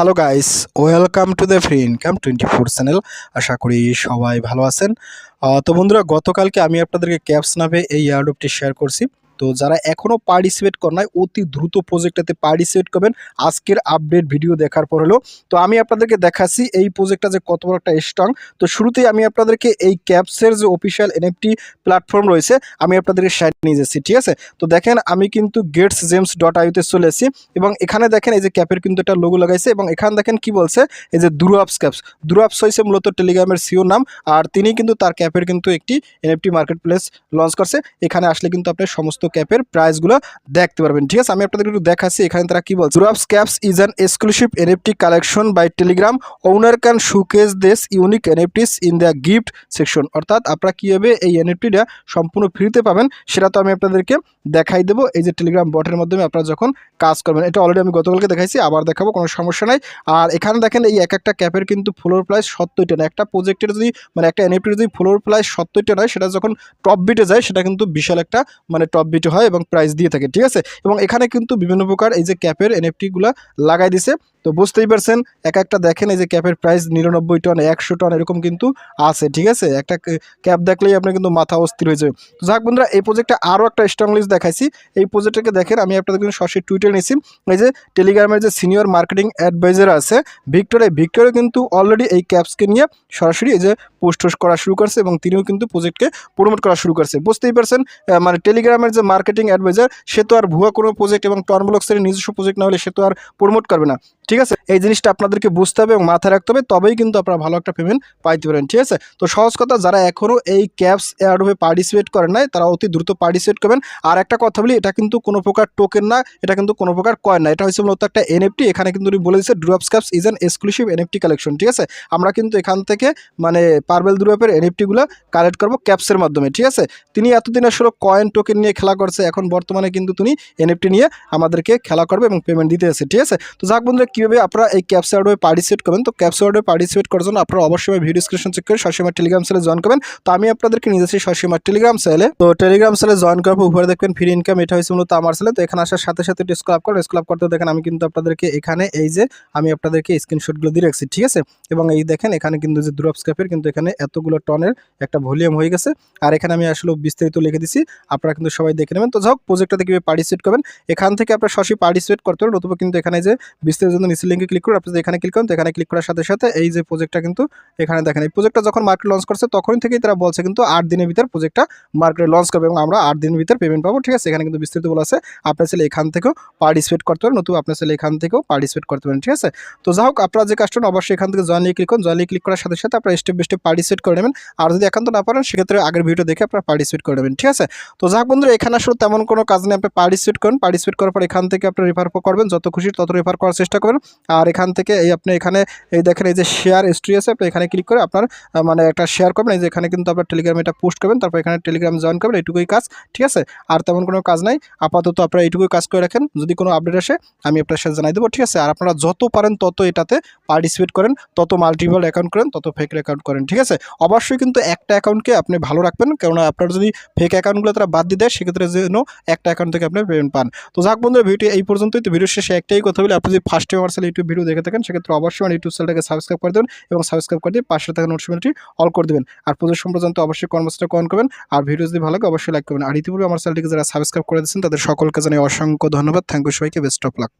Hello guys welcome to the free income twenty four channel আশা করি সবাই ভালো আছেন। তো বন্ধুরা, গতকালকে আমি আপনাদেরকে ক্যাপস নামে এই ইয়ারডপটি শেয়ার করছি। তো যারা এখনও পার্টিসিপেট কর নাই, অতি দ্রুত প্রজেক্টটাতে পার্টিসিপেট করবেন। আজকের আপডেট ভিডিও দেখার পর হলো, তো আমি আপনাদেরকে দেখাচ্ছি এই প্রজেক্টটা যে কত বড় একটা স্ট্রং তো শুরুতেই আমি আপনাদেরকে এই ক্যাপসের যে অফিসিয়াল এনএফটি প্ল্যাটফর্ম রয়েছে, আমি আপনাদেরকে শেয়ার নিয়ে যাচ্ছি, ঠিক আছে? তো দেখেন আমি কিন্তু গেটস জেমস ডট আইতে চলে এসেছি এবং এখানে দেখেন এই যে ক্যাপের কিন্তু একটা লোগো লাগাইছে এবং এখানে দেখেন কি বলছে, এই যে দুরাপস ক্যাপস দুরাপস হয়েছে মূলত টেলিগ্রামের সিও নাম আর তিনি কিন্তু তার ক্যাপের কিন্তু একটি এনএফটি মার্কেট প্লেস লঞ্চ করছে। এখানে আসলে কিন্তু আপনি সমস্ত ক্যাপের প্রাইসগুলো দেখতে পারবেন। ঠিক আছে, আমি আপনাদের একটু দেখাচ্ছি, এখানে তারা কি বলছে? Durov's Caps is an exclusive NFT collection by Telegram owner can showcase this unique NFTs in the gift section অর্থাৎ আপনারা কীভাবে এই এনএফটিটা সম্পূর্ণ ফ্রিতে পাবেন, সেটা তো আমি আপনাদেরকে দেখাই দেবো। এই যে টেলিগ্রাম বটের মাধ্যমে আপনারা যখন কাজ করবেন, এটা অলরেডি আমি গতকালকে দেখাইছি, আবার দেখাবো, কোনো সমস্যা নাই। আর এখানে দেখেন, এই এক একটা ক্যাপের কিন্তু ফ্লোর প্রাইস সত্তরটা না, একটা প্রজেক্টের যদি মানে একটা এনএফটির যদি ফ্লোর প্রাইস সত্তরটা নয় সেটা যখন টপ বিটে যায়, সেটা কিন্তু বিশাল একটা মানে টপ হয় এবং প্রাইস দিয়ে থাকে, ঠিক আছে? এবং এখানে কিন্তু বিভিন্ন প্রকার এই যে ক্যাপের এনএফটিগুলো লাগাই দিছে। তো বুঝতেই পারছেন, এক একটা দেখেন এই যে ক্যাপের প্রাইস নিরানব্বই টন, একশো টন এরকম কিন্তু আছে, ঠিক আছে? একটা ক্যাপ দেখলেই আপনার কিন্তু মাথা অস্থির হয়ে যাবে। তো যাক বন্ধুরা, এই প্রজেক্টটা আরও একটা স্ট্রং লিস্ট দেখাইছি। এই প্রজেক্টটাকে দেখেন, আমি আপনাদের কিন্তু সরাসরি টুইটার নিয়েছি এই যে টেলিগ্রামের যে সিনিয়র মার্কেটিং অ্যাডভাইজার আছে ভিক্টর ভিক্টরে কিন্তু অলরেডি এই ক্যাপসকে নিয়ে সরাসরি এই যে পোস্ট করা শুরু করছে এবং তিনিও কিন্তু প্রজেক্টকে প্রমোট করা শুরু করছে। বুঝতেই পারছেন মানে টেলিগ্রামের যে মার্কেটিং অ্যাডভাইজার সে তো আর ভুয়া কোনো প্রজেক্ট এবং টর্মবলক্সের নিজস্ব প্রজেক্ট না হলে সে তো আর প্রমোট করবে না। ঠিক আছে? এই জিনিসটা আপনাদেরকে বুঝতে হবে এবং মাথায় রাখতে হবে, তবেই কিন্তু আপনারা ভালো একটা পেমেন্ট পাইতে পারেন, ঠিক আছে? তো সহজ কথা, যারা এখনও এই ক্যাপস এয়ারডোভে পার্টিসিপেট করেন নাই, তারা অতি দ্রুত পার্টিসিপেট করবেন। আর একটা কথা বলি, এটা কিন্তু কোনো প্রকার টোকেন না, এটা কিন্তু কোনো প্রকার কয়েন না। এটা হচ্ছে মূলত একটা এনএফটি এখানে কিন্তু উনি বলে দিচ্ছে Durov's Caps is an exclusive NFT collection ঠিক আছে? আমরা কিন্তু এখান থেকে মানে পার্বেল দ্রুপের এনএফটিগুলো কালেক্ট করব ক্যাপসের মাধ্যমে, ঠিক আছে? তিনি এতদিন আসলে কয়েন টোকেন নিয়ে খেলা করছে, এখন বর্তমানে কিন্তু তিনি এনএফটি নিয়ে আমাদেরকে খেলা করবে এবং পেমেন্ট দিতে আছে ঠিক আছে? তো যাক বন্ধুরা কীভাবে আপনারা এই ক্যাপস অ্যাডোয়ে পার্টিসিপেট করবেন? তো ক্যাপস অ্যাডোয়ে পার্টিসিপেট করার জন্য আপনারা অবশ্যই ভিডিও ডিসক্রিপশন চেক করে সবসময় টেলিগ্রাম সেলে জয়েন করবেন। তো আমি আপনাদেরকে নিয়ে যাচ্ছি সবসময় টেলিগ্রাম সেলে তো টেলিগ্রাম সেলে জয়েন করার পর উপরে দেখবেন ফ্রি ইনকাম এটা হয়েছে মূলত আমার সেলে তো এখানে আসার সাথে সাথে স্ক্রাব করেন স্ক্রাব করতে দেখেন আমি কিন্তু আপনাদেরকে এখানে এই যে আমি আপনাদেরকে স্ক্রিনশটগুলো দিয়ে রাখছি, ঠিক আছে? এবং এই দেখেন এখানে কিন্তু যে ড্রপ স্ক্যাপের কিন্তু এখানে এতগুলো টনের একটা ভলিউম হয়ে গেছে। আর এখানে আমি আসলে বিস্তারিত লিখে দিছি আপনারা কিন্তু সবাই দেখে নেবেন। তো যাই হোক প্রজেক্টটাতে কীভাবে পার্টিসিপেট করবেন, এখান থেকে আপনার সরাসরি পার্টিসিপেট করতে পারেন, অথবা কিন্তু এখানে যে বিস্তারিত জন্য নিচের লিঙ্কে ক্লিক করে আপনি এখানে ক্লিক করেন, তো এখানে ক্লিক করার সাথে সাথে এই যে প্রজেক্টটা কিন্তু এখানে দেখেন। এই প্রজেক্টটা যখন মার্কেট লঞ্চ করছে, তখনই থেকেই তারা বলছে কিন্তু আট দিনের ভিতর প্রজেক্টটা মার্কেটে লঞ্চ করবে এবং আমরা আট দিনের ভিতর পেমেন্ট পাবো। ঠিক আছে, এখানে কিন্তু বিস্তারিত বলা আছে। আপনার ছেলে এখান থেকেও পার্টিসিপেট করতে পারেন নতুবা আপনার ছেলে এখান থেকেও পার্টিসিপেট করতে পারেন ঠিক আছে? তো যাই হোক, আপনারা যে কাস্টমার অবশ্যই এখান থেকে জয়েন ক্লিক করুন। জয়েন ক্লিক করার সাথে সাথে আপনারা স্টেপ বাই স্টেপ পার্টিসিপেট করে নেবেন। আর যদি একান্ত না পারেন, সেক্ষেত্রে আগের ভিডিও দেখে আপনারা পার্টিসিপেট করে নেবেন, ঠিক আছে? তো যাক বন্ধুরা, এখানে আসলে তেমন কোনো কাজ নেই। আপনি পার্টিসিপেট করেন। পার্টিসিপেট করার পর এখান থেকে আপনি রেফার করবেন। যত খুশি তত রেফার করার চেষ্টা করবেন। আর এখান থেকে এই আপনি এখানে, এই দেখেন এই যে শেয়ার হিস্ট্রি আছে, আপনি এখানে ক্লিক করে আপনার মানে একটা শেয়ার করবেন, এই যে এখানে কিন্তু আপনার টেলিগ্রামে এটা পোস্ট করবেন, তারপর এখানে টেলিগ্রাম জয়েন করবেন, এইটুকুই কাজ, ঠিক আছে? আর তেমন কোনো কাজ নাই, আপাতত আপনারা এইটুকুই কাজ করে রাখেন, যদি কোনো আপডেট আসে, আমি আপনার সাথে জানাই দেবো, ঠিক আছে? আর আপনারা যত পারেন তত এটাতে পার্টিসিপেট করেন, তত মাল্টিপল অ্যাকাউন্ট করেন, তত ফেক অ্যাকাউন্ট করেন, ঠিক আছে? অবশ্যই কিন্তু একটা অ্যাকাউন্টকে আপনি ভালো রাখবেন, কেননা আপনার যদি ফেক অ্যাকাউন্টগুলো তারা বাদ দিয়ে দেয়, সেক্ষেত্রে যেন একটা অ্যাকাউন্ট থেকে আপনি পেমেন্ট পান। তো যাক বন্ধুরা ভিডিও এই পর্যন্তই, তো ভিডিও শেষে একটাই কথা বলি, আপনি যদি ফার্স্ট টাইম আমার ইউটিউব ভিডিও দেখে থাকেন, সেক্ষেত্রে অবশ্যই আমার ইউটিউব চ্যানেলটাকে সাবস্ক্রাইব করে দেবেন এবং সাবস্ক্রাইব করে দিয়ে পাশে থাকা নোটিফিকেশনটি অল করে দেবেন। আর প্রজেক্ট সম্পর্কে অবশ্যই কর্মসূচিটা কন করবেন। আর ভিডিও যদি ভালো লাগে, অবশ্যই লাইক করবেন। আর ইতিপূর্বে আমার চ্যানেলটিকে যারা সাবস্ক্রাইব করে দিয়েছেন তাদের সকলকে জানাই অসংখ্য ধন্যবাদ। থ্যাংক ইউ সবাইকে বেস্ট অফ লাক